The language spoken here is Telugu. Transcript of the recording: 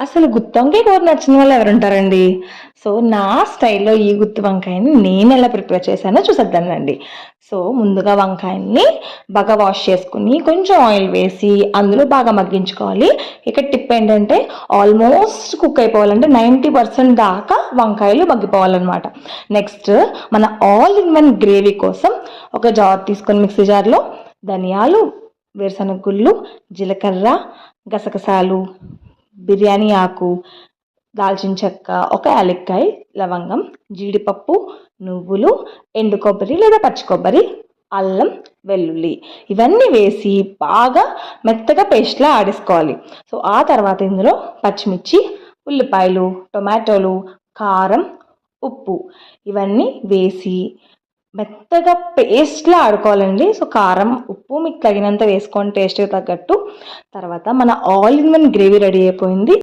అసలు గుత్తి వంకాయ కూర నచ్చిన వాళ్ళు ఎవరుంటారండి? సో నా స్టైల్లో ఈ గుత్తి వంకాయని నేను ఎలా ప్రిపేర్ చేశానో చూసేద్దానండి సో ముందుగా వంకాయని బాగా వాష్ చేసుకుని కొంచెం ఆయిల్ వేసి అందులో బాగా మగ్గించుకోవాలి. ఇక్కడ టిప్ ఏంటంటే ఆల్మోస్ట్ కుక్ అయిపోవాలంటే నైంటీ పర్సెంట్ దాకా వంకాయలు మగ్గిపోవాలన్నమాట. నెక్స్ట్ మన ఆల్ ఇన్ వన్ గ్రేవీ కోసం ఒక జార్ తీసుకొని మిక్సీ జార్లో ధనియాలు వేరుశనగ గుళ్ళు జీలకర్ర గసగసాలు బిర్యానీ ఆకు దాల్చిన చెక్క ఒక యాలక్కాయ లవంగం జీడిపప్పు నువ్వులు ఎండు కొబ్బరి లేదా పచ్చి కొబ్బరి అల్లం వెల్లుల్లి. ఇవన్నీ వేసి బాగా మెత్తగా పేస్ట్లా ఆడేసుకోవాలి. సో ఆ తర్వాత ఇందులో పచ్చిమిర్చి ఉల్లిపాయలు టొమాటోలు కారం ఉప్పు. ఇవన్నీ వేసి మెత్తగా పేస్ట్లా ఆడుకోవాలండి. సో కారం ఉప్పు మీకు తగినంత వేసుకోండి టేస్ట్కి తగ్గట్టు. తర్వాత మన all in one gravy ready అయిపోయింది.